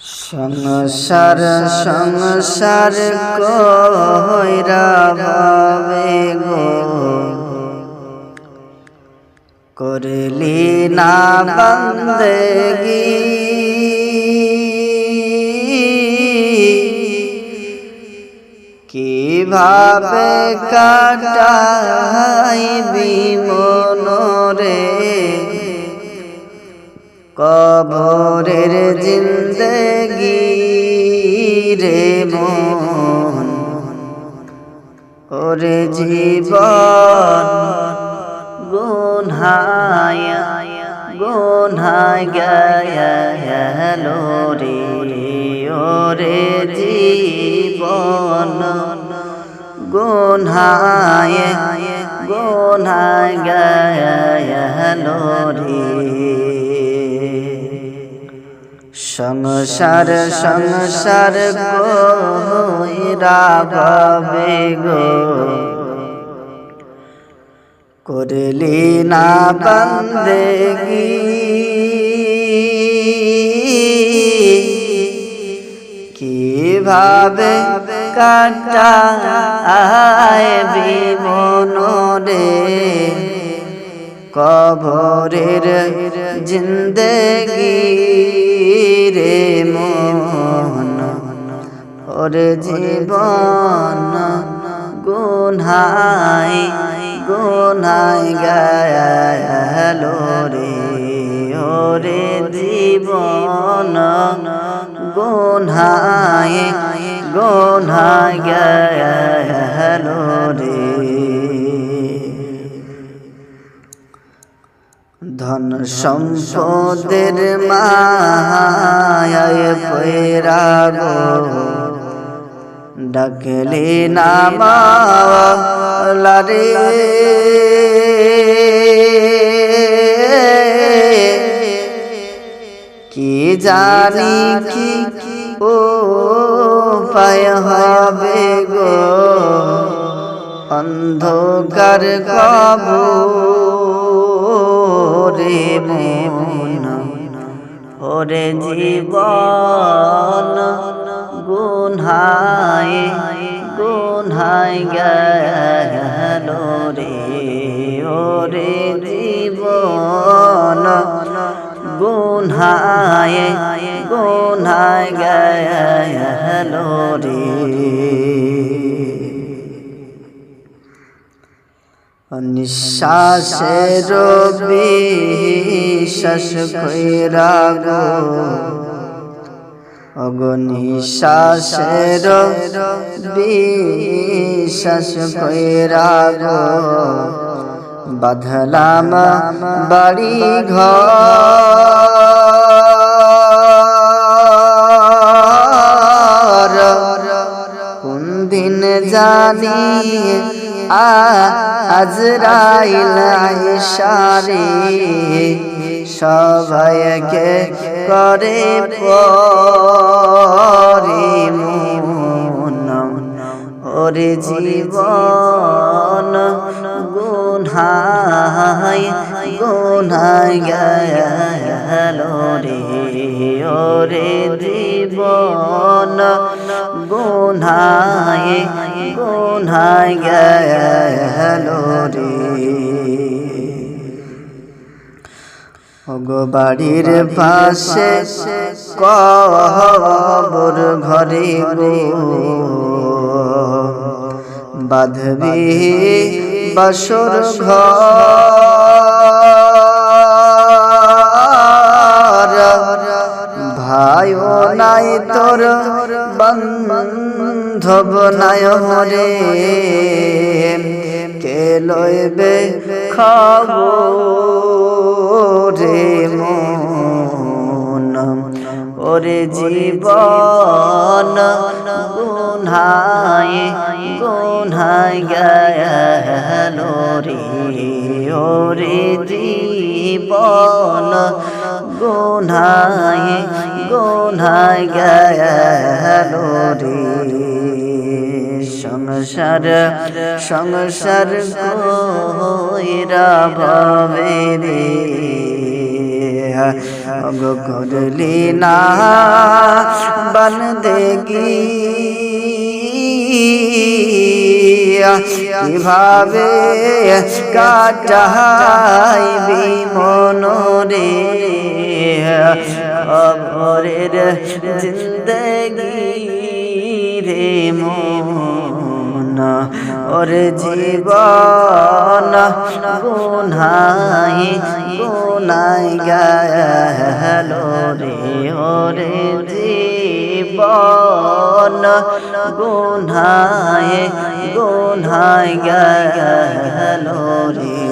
সংসার সংসার কইরা ভাবে গো। করলি না বন্দেগি। কীভাবে কাটাইবি মনরে? কবরের জিন্দগি রে মন, ওরে জীবন গুনহায় গুনহায় গেল রে, ওরে জীবন গুনহায় গুনহায় গেল রে। সংসার সংসার কইরা ভাবে গো। করলি না বন্দেগি কীভাবে কাটায় বিমন রে? কবরের জিন্দগি রে মন, ওরে জীবন গুনহাই গুনহাই গেল রে। ওরে জীবন গুনহাই গুনহাই গেল ধন সম্পদের মায় পৈরা গো ডাকলে নামারে কি জানি কি ও পায় হবে গো? অন্ধকার কবু রে মন ওরে জীবন গুনহায় গুনহায় গেল রে ওরে জীবন গুনহায় গুনহায় গেল রে। অগ নিঃশ্বাসের বিশ্বাস কইরা গো। বাধলাম বাড়ি ঘর কোন দিন জানি আজরাইল ইশারে সবাইকে করে পরে মন। ওরে জীবন গুনহাই গুনহাই গেল রে। ওরে জীবন গুনহাই গুনহাই গেল রে। ওগো বাড়ির পাশে কবর ঘরে বাঁধবি বাসর ঘর। ভাইও নাই তোর বন্ধব নাই রে কে লইবে খবরে মন? ওরে জীবন গুনহায় গুনহায় গেল রে। ওরে জীবন গুনহায় গুনহায় গেল রে। সংসার সংসার কইরা ভাবে রে। অগ করলি না বন্দেগি কীভাবে কাটাইবি মনরে অবরের জিন্দগি রে মন, ওর জীবন গুনাই গুনাই গেল রে, ওরে জীবন গুনাই গুনাই গেল রে।